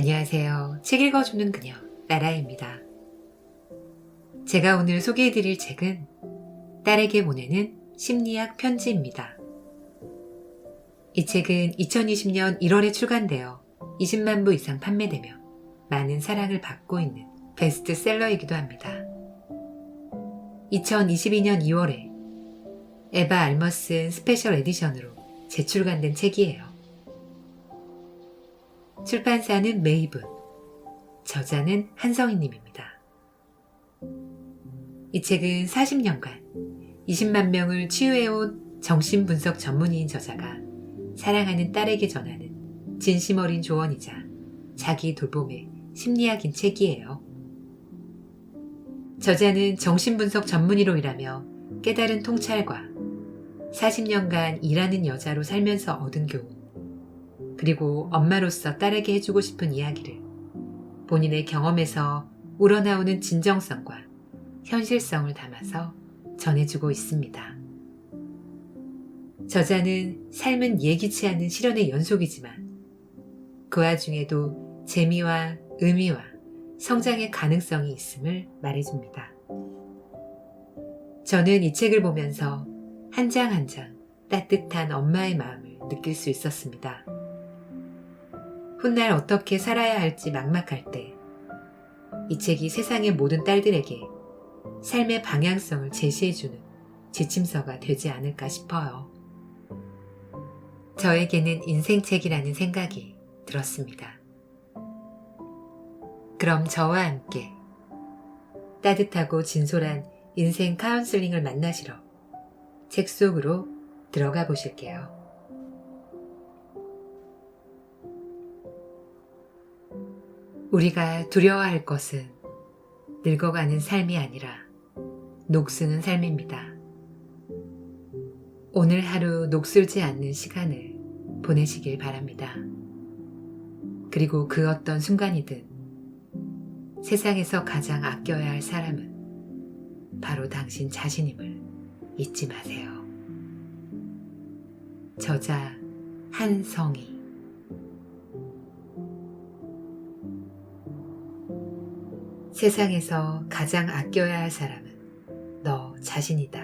안녕하세요. 책 읽어주는 그녀, 나라입니다. 제가 오늘 소개해드릴 책은 딸에게 보내는 심리학 편지입니다. 이 책은 2020년 1월에 출간되어 20만 부 이상 판매되며 많은 사랑을 받고 있는 베스트셀러이기도 합니다. 2022년 2월에 에바 알머슨 스페셜 에디션으로 재출간된 책이에요. 출판사는 메이븐, 저자는 한성희님입니다. 이 책은 40년간 20만 명을 치유해온 정신분석 전문의인 저자가 사랑하는 딸에게 전하는 진심 어린 조언이자 자기 돌봄의 심리학인 책이에요. 저자는 정신분석 전문의로 일하며 깨달은 통찰과 40년간 일하는 여자로 살면서 얻은 교훈, 그리고 엄마로서 딸에게 해주고 싶은 이야기를 본인의 경험에서 우러나오는 진정성과 현실성을 담아서 전해주고 있습니다. 저자는 삶은 예기치 않은 실현의 연속이지만 그 와중에도 재미와 의미와 성장의 가능성이 있음을 말해줍니다. 저는 이 책을 보면서 한 장 한장 따뜻한 엄마의 마음을 느낄 수 있었습니다. 훗날 어떻게 살아야 할지 막막할 때, 이 책이 세상의 모든 딸들에게 삶의 방향성을 제시해주는 지침서가 되지 않을까 싶어요. 저에게는 인생책이라는 생각이 들었습니다. 그럼 저와 함께 따뜻하고 진솔한 인생 카운슬링을 만나시러 책 속으로 들어가 보실게요. 우리가 두려워할 것은 늙어가는 삶이 아니라 녹쓰는 삶입니다. 오늘 하루 녹슬지 않는 시간을 보내시길 바랍니다. 그리고 그 어떤 순간이든 세상에서 가장 아껴야 할 사람은 바로 당신 자신임을 잊지 마세요. 저자 한성희 세상에서 가장 아껴야 할 사람은 너 자신이다.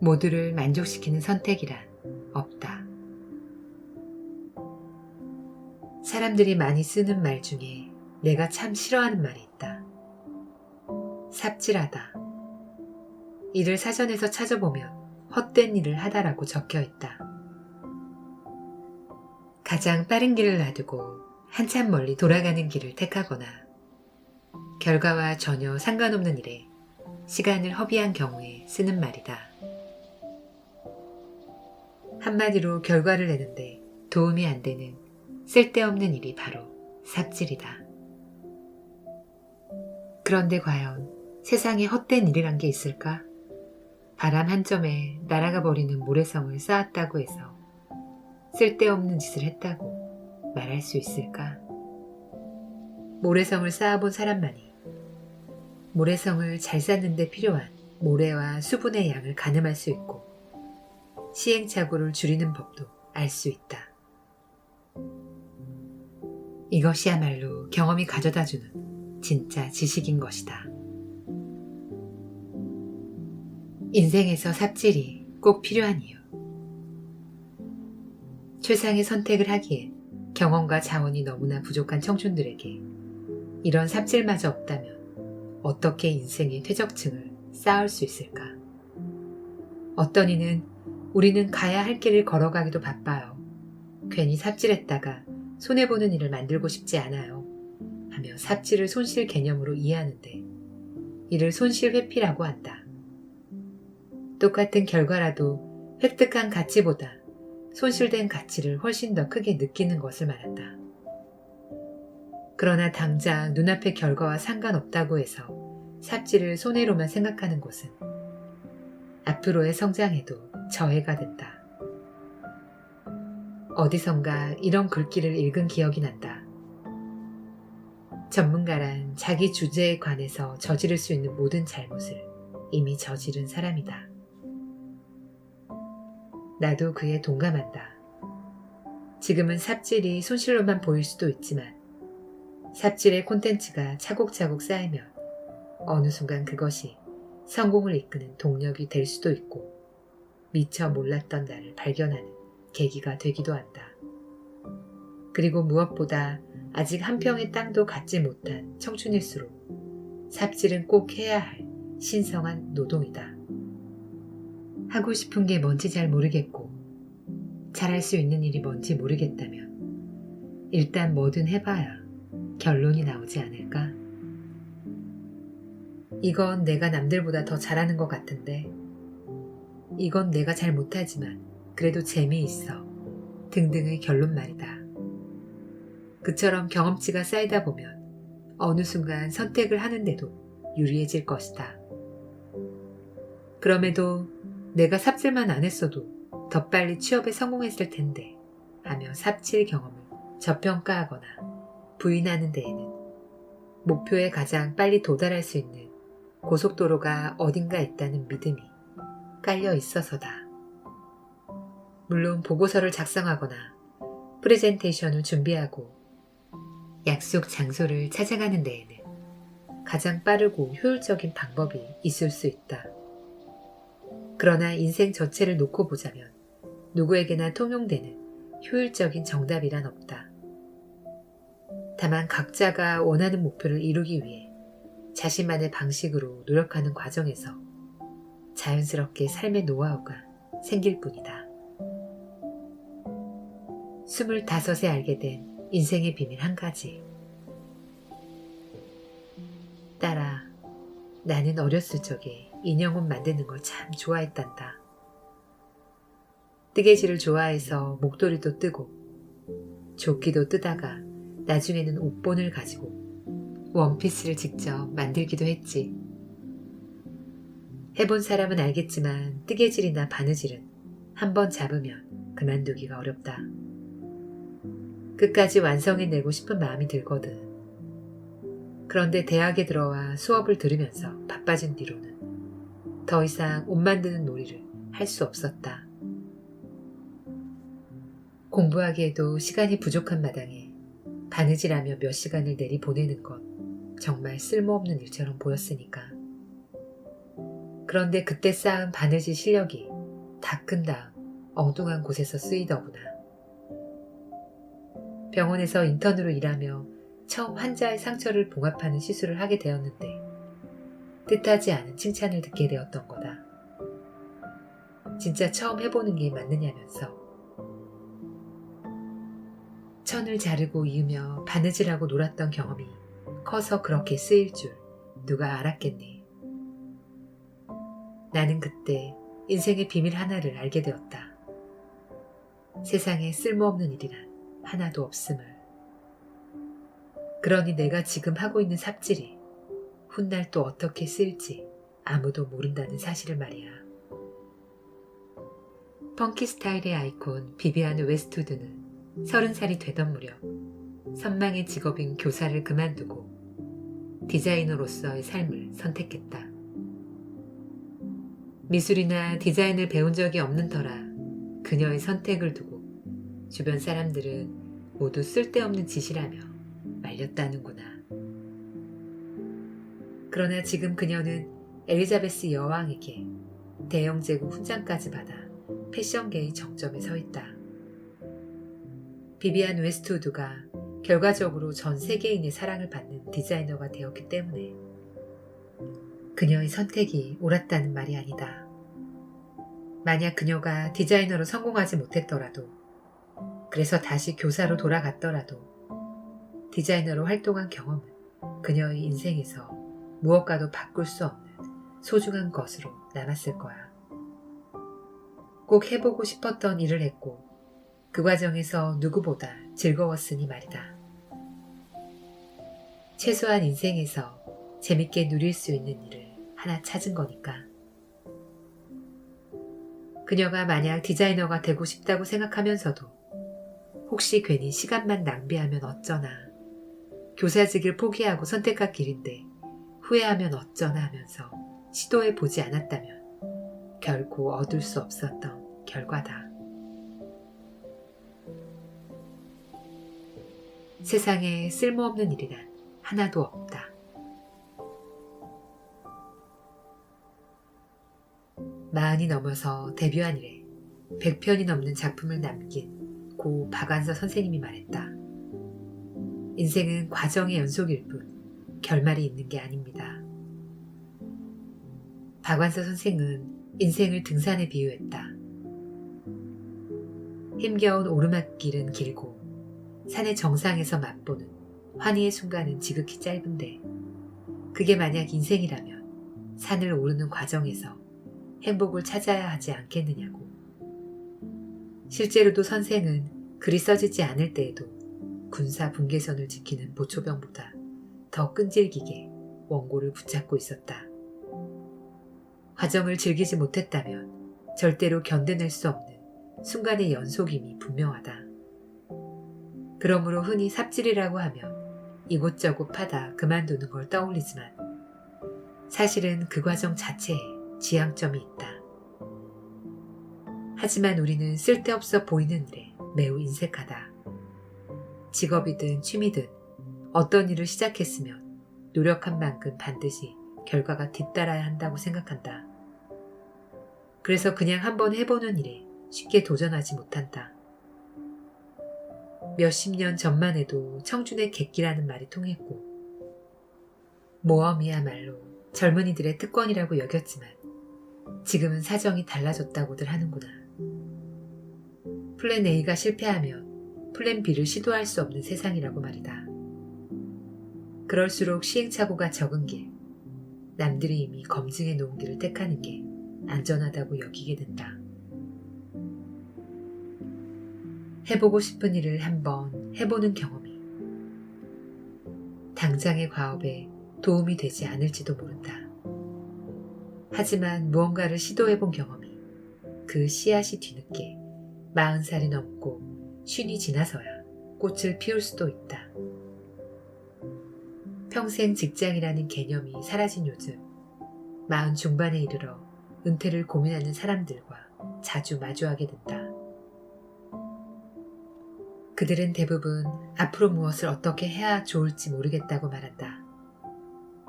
모두를 만족시키는 선택이란 없다. 사람들이 많이 쓰는 말 중에 내가 참 싫어하는 말이 있다. 삽질하다. 이를 사전에서 찾아보면 헛된 일을 하다라고 적혀 있다. 가장 빠른 길을 놔두고 한참 멀리 돌아가는 길을 택하거나 결과와 전혀 상관없는 일에 시간을 허비한 경우에 쓰는 말이다. 한마디로 결과를 내는데 도움이 안 되는 쓸데없는 일이 바로 삽질이다. 그런데 과연 세상에 헛된 일이란 게 있을까? 바람 한 점에 날아가 버리는 모래성을 쌓았다고 해서 쓸데없는 짓을 했다고 말할 수 있을까? 모래성을 쌓아본 사람만이 모래성을 잘 쌓는데 필요한 모래와 수분의 양을 가늠할 수 있고 시행착오를 줄이는 법도 알 수 있다. 이것이야말로 경험이 가져다주는 진짜 지식인 것이다. 인생에서 삽질이 꼭 필요한 이유. 최상의 선택을 하기엔 경험과 자원이 너무나 부족한 청춘들에게 이런 삽질마저 없다면 어떻게 인생의 퇴적층을 쌓을 수 있을까? 어떤 이는 우리는 가야 할 길을 걸어가기도 바빠요. 괜히 삽질했다가 손해보는 일을 만들고 싶지 않아요. 하며 삽질을 손실 개념으로 이해하는데 이를 손실 회피라고 한다. 똑같은 결과라도 획득한 가치보다 손실된 가치를 훨씬 더 크게 느끼는 것을 말한다. 그러나 당장 눈앞의 결과와 상관없다고 해서 삽질을 손해로만 생각하는 것은 앞으로의 성장에도 저해가 된다. 어디선가 이런 글귀를 읽은 기억이 난다. 전문가란 자기 주제에 관해서 저지를 수 있는 모든 잘못을 이미 저지른 사람이다. 나도 그에 동감한다. 지금은 삽질이 손실로만 보일 수도 있지만 삽질의 콘텐츠가 차곡차곡 쌓이면 어느 순간 그것이 성공을 이끄는 동력이 될 수도 있고 미처 몰랐던 나를 발견하는 계기가 되기도 한다. 그리고 무엇보다 아직 한 평의 땅도 갖지 못한 청춘일수록 삽질은 꼭 해야 할 신성한 노동이다. 하고 싶은 게 뭔지 잘 모르겠고 잘할 수 있는 일이 뭔지 모르겠다면 일단 뭐든 해봐야 결론이 나오지 않을까? 이건 내가 남들보다 더 잘하는 것 같은데 이건 내가 잘 못하지만 그래도 재미있어 등등의 결론 말이다. 그처럼 경험치가 쌓이다 보면 어느 순간 선택을 하는데도 유리해질 것이다. 그럼에도 내가 삽질만 안 했어도 더 빨리 취업에 성공했을 텐데 하며 삽질 경험을 저평가하거나 부인하는 데에는 목표에 가장 빨리 도달할 수 있는 고속도로가 어딘가 있다는 믿음이 깔려 있어서다. 물론 보고서를 작성하거나 프레젠테이션을 준비하고 약속 장소를 찾아가는 데에는 가장 빠르고 효율적인 방법이 있을 수 있다. 그러나 인생 전체를 놓고 보자면 누구에게나 통용되는 효율적인 정답이란 없다. 다만 각자가 원하는 목표를 이루기 위해 자신만의 방식으로 노력하는 과정에서 자연스럽게 삶의 노하우가 생길 뿐이다. 25세 알게 된 인생의 비밀 한 가지. 딸아, 나는 어렸을 적에 인형옷 만드는 걸 참 좋아했단다. 뜨개질을 좋아해서 목도리도 뜨고 조끼도 뜨다가 나중에는 옷본을 가지고 원피스를 직접 만들기도 했지. 해본 사람은 알겠지만 뜨개질이나 바느질은 한 번 잡으면 그만두기가 어렵다. 끝까지 완성해내고 싶은 마음이 들거든. 그런데 대학에 들어와 수업을 들으면서 바빠진 뒤로는 더 이상 옷 만드는 놀이를 할 수 없었다. 공부하기에도 시간이 부족한 마당에 바느질하며 몇 시간을 내리 보내는 것 정말 쓸모없는 일처럼 보였으니까. 그런데 그때 쌓은 바느질 실력이 다 큰 다음 엉뚱한 곳에서 쓰이더구나. 병원에서 인턴으로 일하며 처음 환자의 상처를 봉합하는 시술을 하게 되었는데 뜻하지 않은 칭찬을 듣게 되었던 거다. 진짜 처음 해보는 게 맞느냐면서 천을 자르고 이으며 바느질하고 놀았던 경험이 커서 그렇게 쓰일 줄 누가 알았겠니. 나는 그때 인생의 비밀 하나를 알게 되었다. 세상에 쓸모없는 일이란 하나도 없음을. 그러니 내가 지금 하고 있는 삽질이 훗날 또 어떻게 쓰일지 아무도 모른다는 사실을 말이야. 펑키 스타일의 아이콘 비비안 웨스트우드는 서른 살이 되던 무렵 선망의 직업인 교사를 그만두고 디자이너로서의 삶을 선택했다. 미술이나 디자인을 배운 적이 없는 터라 그녀의 선택을 두고 주변 사람들은 모두 쓸데없는 짓이라며 말렸다는구나. 그러나 지금 그녀는 엘리자베스 여왕에게 대영 제국 훈장까지 받아 패션계의 정점에 서 있다. 비비안 웨스트우드가 결과적으로 전 세계인의 사랑을 받는 디자이너가 되었기 때문에 그녀의 선택이 옳았다는 말이 아니다. 만약 그녀가 디자이너로 성공하지 못했더라도 그래서 다시 교사로 돌아갔더라도 디자이너로 활동한 경험은 그녀의 인생에서 무엇과도 바꿀 수 없는 소중한 것으로 남았을 거야. 꼭 해보고 싶었던 일을 했고 그 과정에서 누구보다 즐거웠으니 말이다. 최소한 인생에서 재밌게 누릴 수 있는 일을 하나 찾은 거니까. 그녀가 만약 디자이너가 되고 싶다고 생각하면서도 혹시 괜히 시간만 낭비하면 어쩌나, 교사직을 포기하고 선택할 길인데 후회하면 어쩌나 하면서 시도해 보지 않았다면 결코 얻을 수 없었던 결과다. 세상에 쓸모없는 일이란 하나도 없다. 마흔이 넘어서 데뷔한 이래 100편이 넘는 작품을 남긴 고 박완서 선생님이 말했다. 인생은 과정의 연속일 뿐 결말이 있는 게 아닙니다. 박완서 선생은 인생을 등산에 비유했다. 힘겨운 오르막길은 길고 산의 정상에서 맛보는 환희의 순간은 지극히 짧은데 그게 만약 인생이라면 산을 오르는 과정에서 행복을 찾아야 하지 않겠느냐고. 실제로도 선생은 글이 써지지 않을 때에도 군사 분계선을 지키는 보초병보다 더 끈질기게 원고를 붙잡고 있었다. 과정을 즐기지 못했다면 절대로 견뎌낼 수 없는 순간의 연속임이 분명하다. 그러므로 흔히 삽질이라고 하면 이곳저곳 파다 그만두는 걸 떠올리지만 사실은 그 과정 자체에 지향점이 있다. 하지만 우리는 쓸데없어 보이는 일에 매우 인색하다. 직업이든 취미든 어떤 일을 시작했으면 노력한 만큼 반드시 결과가 뒤따라야 한다고 생각한다. 그래서 그냥 한번 해보는 일에 쉽게 도전하지 못한다. 몇십 년 전만 해도 청춘의 객기라는 말이 통했고, 모험이야말로 젊은이들의 특권이라고 여겼지만, 지금은 사정이 달라졌다고들 하는구나. 플랜 A가 실패하면 플랜 B를 시도할 수 없는 세상이라고 말이다. 그럴수록 시행착오가 적은 길, 남들이 이미 검증해 놓은 길을 택하는 게 안전하다고 여기게 된다. 해보고 싶은 일을 한번 해보는 경험이 당장의 과업에 도움이 되지 않을지도 모른다. 하지만 무언가를 시도해본 경험이 그 씨앗이 뒤늦게 마흔 살이 넘고 쉰이 지나서야 꽃을 피울 수도 있다. 평생 직장이라는 개념이 사라진 요즘 마흔 중반에 이르러 은퇴를 고민하는 사람들과 자주 마주하게 된다. 그들은 대부분 앞으로 무엇을 어떻게 해야 좋을지 모르겠다고 말한다.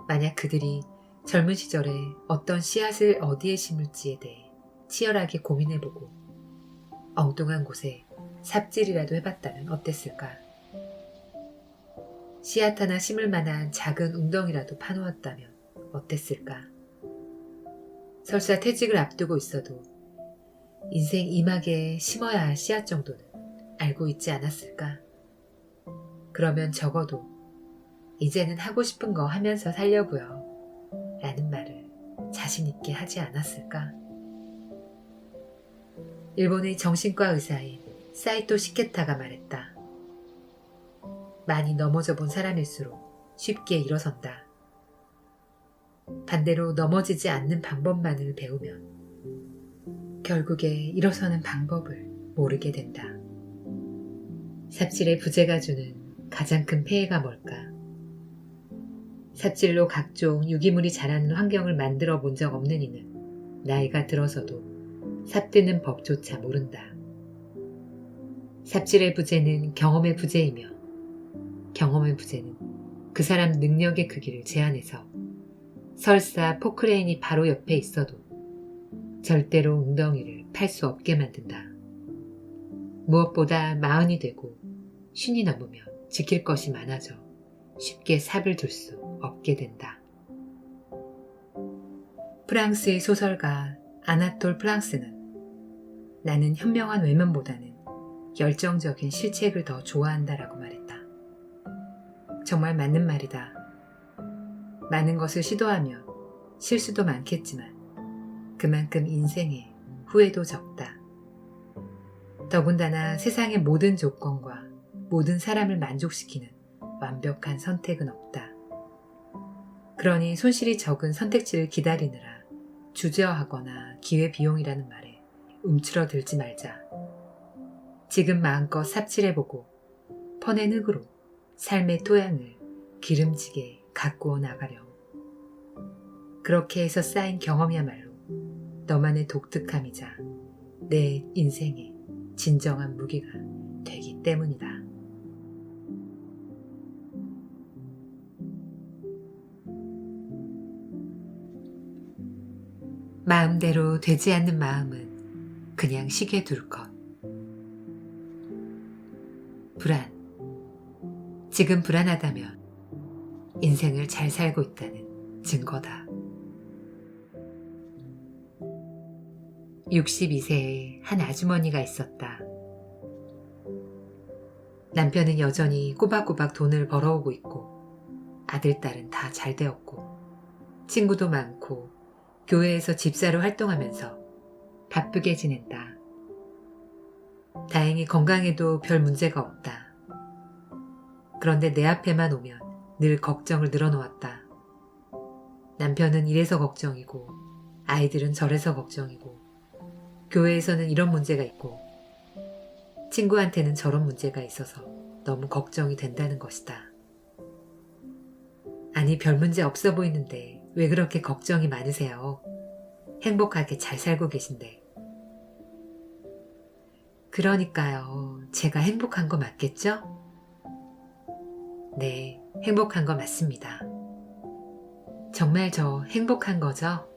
만약 그들이 젊은 시절에 어떤 씨앗을 어디에 심을지에 대해 치열하게 고민해보고 엉뚱한 곳에 삽질이라도 해봤다면 어땠을까? 씨앗 하나 심을 만한 작은 웅덩이라도 파놓았다면 어땠을까? 설사 퇴직을 앞두고 있어도 인생 이막에 심어야 할 씨앗 정도는 알고 있지 않았을까? 그러면 적어도 이제는 하고 싶은 거 하면서 살려고요. 라는 말을 자신있게 하지 않았을까? 일본의 정신과 의사인 사이토 시케타가 말했다. 많이 넘어져 본 사람일수록 쉽게 일어선다. 반대로 넘어지지 않는 방법만을 배우면 결국에 일어서는 방법을 모르게 된다. 삽질의 부재가 주는 가장 큰 폐해가 뭘까? 삽질로 각종 유기물이 자라는 환경을 만들어 본 적 없는 이는 나이가 들어서도 삽드는 법조차 모른다. 삽질의 부재는 경험의 부재이며 경험의 부재는 그 사람 능력의 크기를 제한해서 설사 포크레인이 바로 옆에 있어도 절대로 웅덩이를 팔 수 없게 만든다. 무엇보다 마흔이 되고 쉰이 넘으면 지킬 것이 많아져 쉽게 삽을 둘 수 없게 된다. 프랑스의 소설가 아나톨 프랑스는 나는 현명한 외면보다는 열정적인 실책을 더 좋아한다라고 말했다. 정말 맞는 말이다. 많은 것을 시도하며 실수도 많겠지만 그만큼 인생에 후회도 적다. 더군다나 세상의 모든 조건과 모든 사람을 만족시키는 완벽한 선택은 없다. 그러니 손실이 적은 선택지를 기다리느라 주저하거나 기회 비용이라는 말에 움츠러들지 말자. 지금 마음껏 삽질해보고 퍼낸 흙으로 삶의 토양을 기름지게 가꾸어 나가렴. 그렇게 해서 쌓인 경험이야말로 너만의 독특함이자 내 인생의 진정한 무기가 되기 때문이다. 마음대로 되지 않는 마음은 그냥 시계 둘 것. 불안, 지금 불안하다면 인생을 잘 살고 있다는 증거다. 62세의 한 아주머니가 있었다. 남편은 여전히 꼬박꼬박 돈을 벌어오고 있고, 아들, 딸은 다 잘 되었고, 친구도 많고, 교회에서 집사로 활동하면서 바쁘게 지낸다. 다행히 건강에도 별 문제가 없다. 그런데 내 앞에만 오면 늘 걱정을 늘어놓았다. 남편은 이래서 걱정이고, 아이들은 저래서 걱정이고, 교회에서는 이런 문제가 있고, 친구한테는 저런 문제가 있어서 너무 걱정이 된다는 것이다. 아니, 별 문제 없어 보이는데 왜 그렇게 걱정이 많으세요? 행복하게 잘 살고 계신데. 그러니까요. 제가 행복한 거 맞겠죠? 네, 행복한 거 맞습니다. 정말 저 행복한 거죠?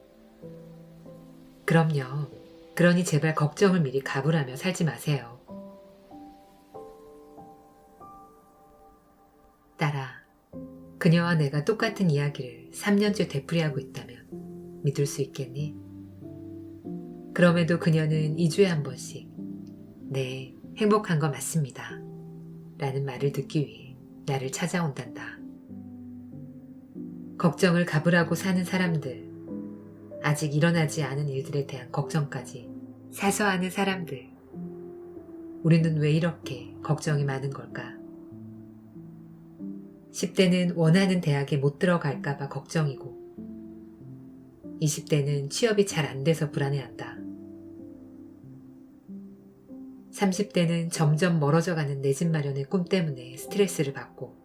그럼요. 그러니 제발 걱정을 미리 가불하며 살지 마세요. 딸아, 그녀와 내가 똑같은 이야기를 3년째 되풀이하고 있다면 믿을 수 있겠니? 그럼에도 그녀는 2주에 한 번씩 네, 행복한 거 맞습니다. 라는 말을 듣기 위해 나를 찾아온단다. 걱정을 가불하고 사는 사람들, 아직 일어나지 않은 일들에 대한 걱정까지 사서 하는 사람들. 우리는 왜 이렇게 걱정이 많은 걸까? 10대는 원하는 대학에 못 들어갈까봐 걱정이고, 20대는 취업이 잘 안 돼서 불안해한다. 30대는 점점 멀어져 가는 내 집 마련의 꿈 때문에 스트레스를 받고,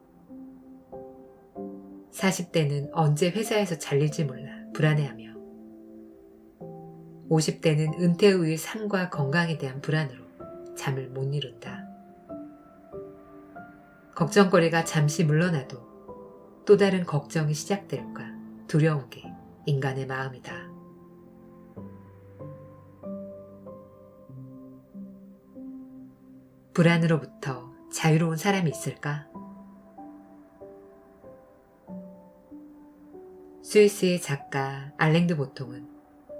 40대는 언제 회사에서 잘릴지 몰라 불안해하며, 50대는 은퇴 후의 삶과 건강에 대한 불안으로 잠을 못 이룬다. 걱정거리가 잠시 물러나도 또 다른 걱정이 시작될까 두려운 게 인간의 마음이다. 불안으로부터 자유로운 사람이 있을까? 스위스의 작가 알랭드 보통은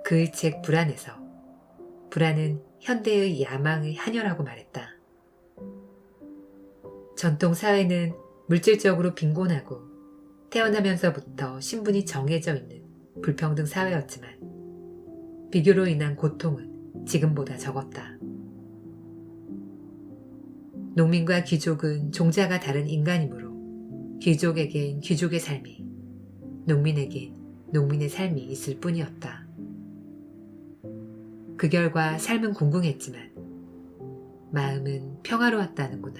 그의 책 불안에서 불안은 현대의 야망의 한여라고 말했다. 전통 사회는 물질적으로 빈곤하고 태어나면서부터 신분이 정해져 있는 불평등 사회였지만 비교로 인한 고통은 지금보다 적었다. 농민과 귀족은 종자가 다른 인간이므로 귀족에겐 귀족의 삶이, 농민에겐 농민의 삶이 있을 뿐이었다. 그 결과 삶은 궁궁했지만 마음은 평화로웠다는구나.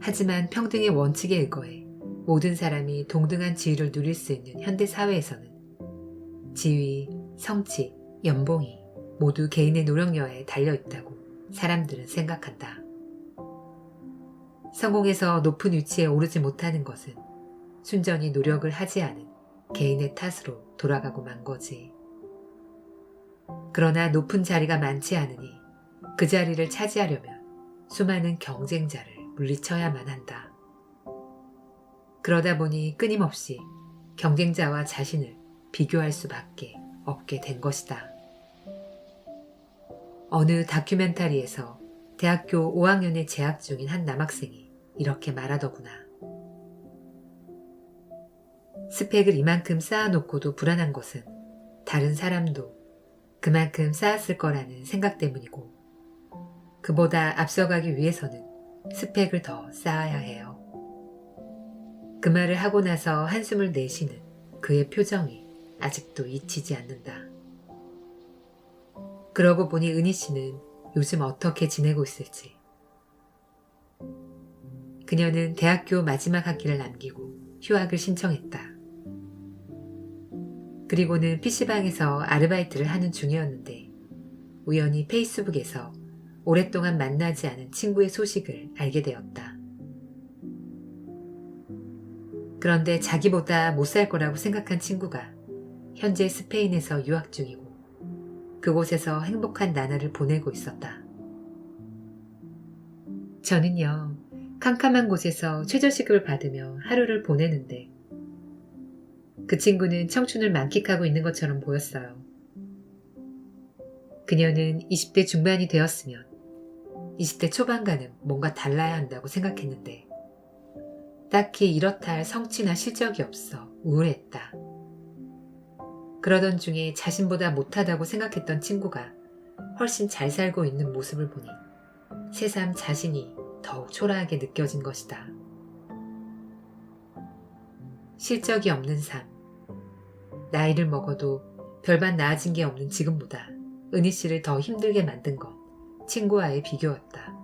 하지만 평등의 원칙에 의거해 모든 사람이 동등한 지위를 누릴 수 있는 현대 사회에서는 지위, 성취, 연봉이 모두 개인의 노력여에 달려 있다고 사람들은 생각한다. 성공해서 높은 위치에 오르지 못하는 것은 순전히 노력을 하지 않은 개인의 탓으로 돌아가고 만 거지. 그러나 높은 자리가 많지 않으니 그 자리를 차지하려면 수많은 경쟁자를 물리쳐야만 한다. 그러다 보니 끊임없이 경쟁자와 자신을 비교할 수밖에 없게 된 것이다. 어느 다큐멘터리에서 대학교 5학년에 재학 중인 한 남학생이 이렇게 말하더구나. 스펙을 이만큼 쌓아놓고도 불안한 것은 다른 사람도 그만큼 쌓았을 거라는 생각 때문이고, 그보다 앞서가기 위해서는 스펙을 더 쌓아야 해요. 그 말을 하고 나서 한숨을 내쉬는 그의 표정이 아직도 잊히지 않는다. 그러고 보니 은희 씨는 요즘 어떻게 지내고 있을지. 그녀는 대학교 마지막 학기를 남기고 휴학을 신청했다. 그리고는 PC방에서 아르바이트를 하는 중이었는데 우연히 페이스북에서 오랫동안 만나지 않은 친구의 소식을 알게 되었다. 그런데 자기보다 못 살 거라고 생각한 친구가 현재 스페인에서 유학 중이고 그곳에서 행복한 나날을 보내고 있었다. 저는요, 캄캄한 곳에서 최저시급을 받으며 하루를 보내는데 그 친구는 청춘을 만끽하고 있는 것처럼 보였어요. 그녀는 20대 중반이 되었으면 20대 초반과는 뭔가 달라야 한다고 생각했는데 딱히 이렇다 할 성취나 실적이 없어 우울했다. 그러던 중에 자신보다 못하다고 생각했던 친구가 훨씬 잘 살고 있는 모습을 보니 새삼 자신이 더욱 초라하게 느껴진 것이다. 실적이 없는 삶. 나이를 먹어도 별반 나아진 게 없는 지금보다 은희 씨를 더 힘들게 만든 건 친구와의 비교였다.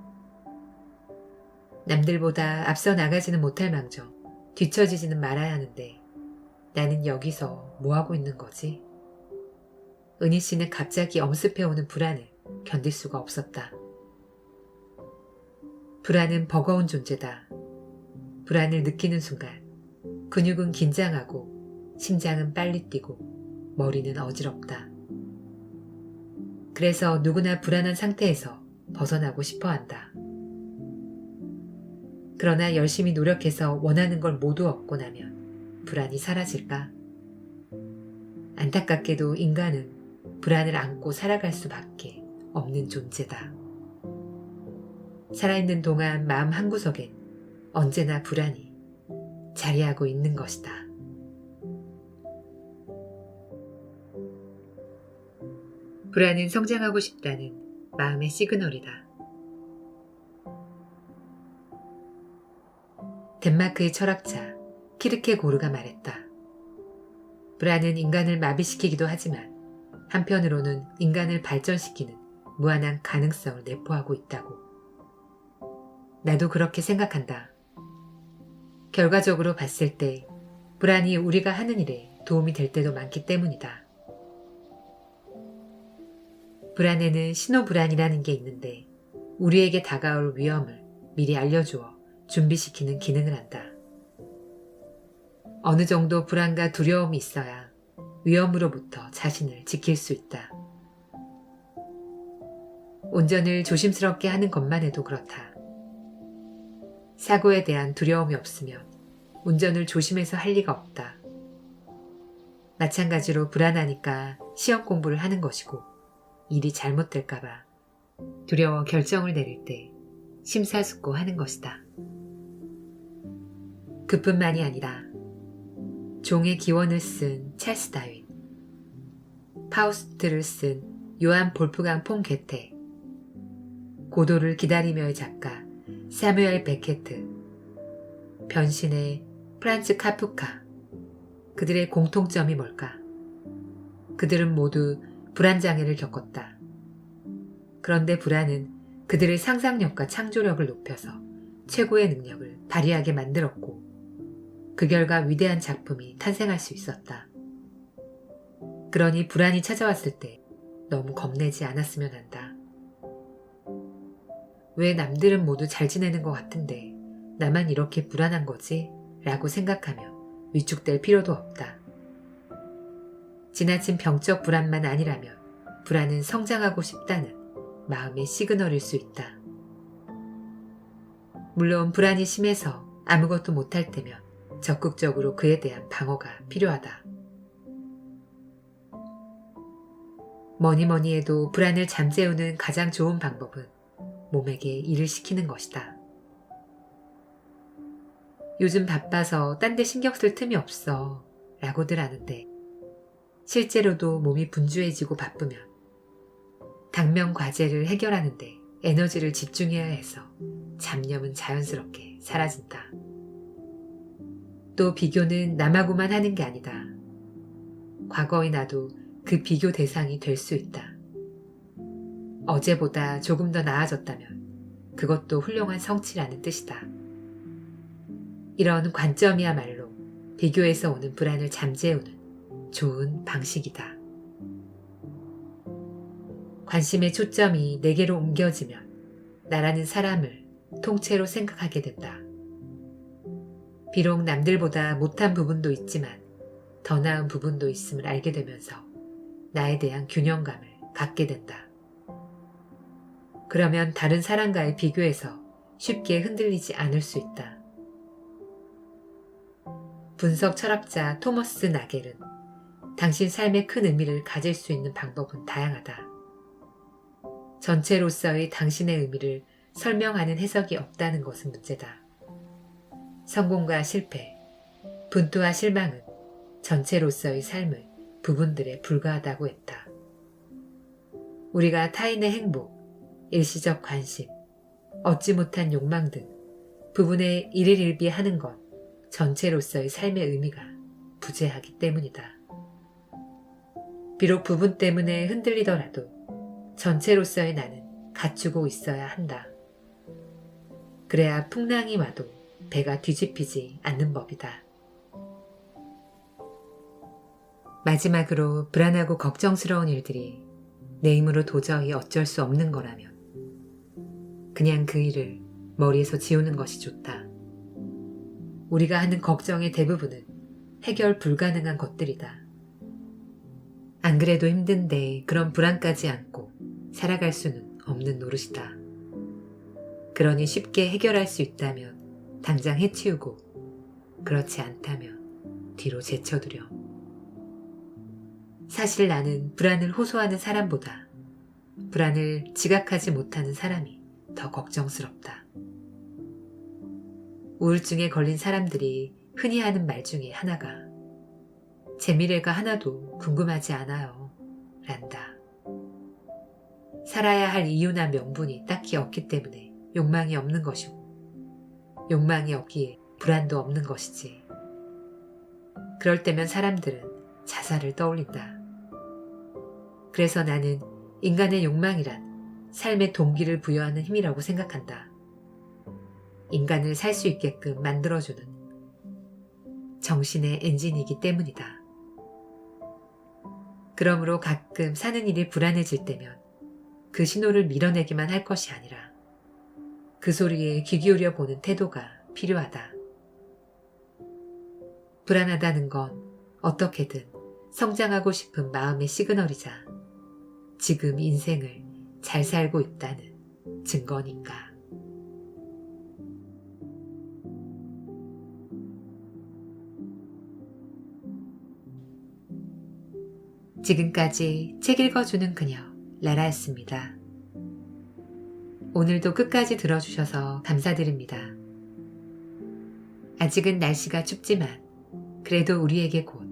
남들보다 앞서 나가지는 못할 망정 뒤처지지는 말아야 하는데 나는 여기서 뭐하고 있는 거지? 은희 씨는 갑자기 엄습해오는 불안을 견딜 수가 없었다. 불안은 버거운 존재다. 불안을 느끼는 순간 근육은 긴장하고 심장은 빨리 뛰고 머리는 어지럽다. 그래서 누구나 불안한 상태에서 벗어나고 싶어 한다. 그러나 열심히 노력해서 원하는 걸 모두 얻고 나면 불안이 사라질까? 안타깝게도 인간은 불안을 안고 살아갈 수밖에 없는 존재다. 살아있는 동안 마음 한구석엔 언제나 불안이 자리하고 있는 것이다. 불안은 성장하고 싶다는 마음의 시그널이다. 덴마크의 철학자 키르케고르가 말했다. 불안은 인간을 마비시키기도 하지만 한편으로는 인간을 발전시키는 무한한 가능성을 내포하고 있다고. 나도 그렇게 생각한다. 결과적으로 봤을 때 불안이 우리가 하는 일에 도움이 될 때도 많기 때문이다. 불안에는 신호불안이라는 게 있는데 우리에게 다가올 위험을 미리 알려주어 준비시키는 기능을 한다. 어느 정도 불안과 두려움이 있어야 위험으로부터 자신을 지킬 수 있다. 운전을 조심스럽게 하는 것만 해도 그렇다. 사고에 대한 두려움이 없으면 운전을 조심해서 할 리가 없다. 마찬가지로 불안하니까 시험 공부를 하는 것이고 일이 잘못될까봐 두려워 결정을 내릴 때 심사숙고하는 것이다. 그뿐만이 아니라 종의 기원을 쓴 찰스 다윈, 파우스트를 쓴 요한 볼프강 폰 게테, 고도를 기다리며의 작가 사뮤엘 베케트, 변신의 프란츠 카프카, 그들의 공통점이 뭘까? 그들은 모두 불안장애를 겪었다. 그런데 불안은 그들의 상상력과 창조력을 높여서 최고의 능력을 발휘하게 만들었고, 그 결과 위대한 작품이 탄생할 수 있었다. 그러니 불안이 찾아왔을 때 너무 겁내지 않았으면 한다. 왜 남들은 모두 잘 지내는 것 같은데 나만 이렇게 불안한 거지? 라고 생각하며 위축될 필요도 없다. 지나친 병적 불안만 아니라면 불안은 성장하고 싶다는 마음의 시그널일 수 있다. 물론 불안이 심해서 아무것도 못할 때면 적극적으로 그에 대한 방어가 필요하다. 뭐니 뭐니 해도 불안을 잠재우는 가장 좋은 방법은 몸에게 일을 시키는 것이다. 요즘 바빠서 딴 데 신경 쓸 틈이 없어 라고들 하는데 실제로도 몸이 분주해지고 바쁘면 당면 과제를 해결하는데 에너지를 집중해야 해서 잡념은 자연스럽게 사라진다. 또 비교는 남하고만 하는 게 아니다. 과거의 나도 그 비교 대상이 될 수 있다. 어제보다 조금 더 나아졌다면 그것도 훌륭한 성취라는 뜻이다. 이런 관점이야말로 비교에서 오는 불안을 잠재우는 좋은 방식이다. 관심의 초점이 내게로 옮겨지면 나라는 사람을 통째로 생각하게 된다. 비록 남들보다 못한 부분도 있지만 더 나은 부분도 있음을 알게 되면서 나에 대한 균형감을 갖게 된다. 그러면 다른 사람과의 비교에서 쉽게 흔들리지 않을 수 있다. 분석 철학자 토머스 나겔은 당신 삶에 큰 의미를 가질 수 있는 방법은 다양하다. 전체로서의 당신의 의미를 설명하는 해석이 없다는 것은 문제다. 성공과 실패, 분투와 실망은 전체로서의 삶의 부분들에 불과하다고 했다. 우리가 타인의 행복, 일시적 관심, 얻지 못한 욕망 등 부분에 일일일비하는 건 전체로서의 삶의 의미가 부재하기 때문이다. 비록 부분 때문에 흔들리더라도 전체로서의 나는 갖추고 있어야 한다. 그래야 풍랑이 와도 배가 뒤집히지 않는 법이다. 마지막으로 불안하고 걱정스러운 일들이 내 힘으로 도저히 어쩔 수 없는 거라면 그냥 그 일을 머리에서 지우는 것이 좋다. 우리가 하는 걱정의 대부분은 해결 불가능한 것들이다. 안 그래도 힘든데 그런 불안까지 안고 살아갈 수는 없는 노릇이다. 그러니 쉽게 해결할 수 있다면 당장 해치우고 그렇지 않다면 뒤로 제쳐두려. 사실 나는 불안을 호소하는 사람보다 불안을 지각하지 못하는 사람이 더 걱정스럽다. 우울증에 걸린 사람들이 흔히 하는 말 중에 하나가 제 미래가 하나도 궁금하지 않아요. 란다. 살아야 할 이유나 명분이 딱히 없기 때문에 욕망이 없는 것이고 욕망이 없기에 불안도 없는 것이지. 그럴 때면 사람들은 자살을 떠올린다. 그래서 나는 인간의 욕망이란 삶의 동기를 부여하는 힘이라고 생각한다. 인간을 살 수 있게끔 만들어주는 정신의 엔진이기 때문이다. 그러므로 가끔 사는 일이 불안해질 때면 그 신호를 밀어내기만 할 것이 아니라 그 소리에 귀 기울여 보는 태도가 필요하다. 불안하다는 건 어떻게든 성장하고 싶은 마음의 시그널이자 지금 인생을 잘 살고 있다는 증거니까. 지금까지 책 읽어주는 그녀, 라라였습니다. 오늘도 끝까지 들어주셔서 감사드립니다. 아직은 날씨가 춥지만 그래도 우리에게 곧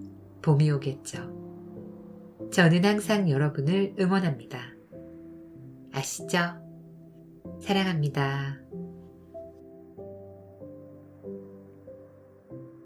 봄이 오겠죠. 저는 항상 여러분을 응원합니다. 아시죠? 사랑합니다.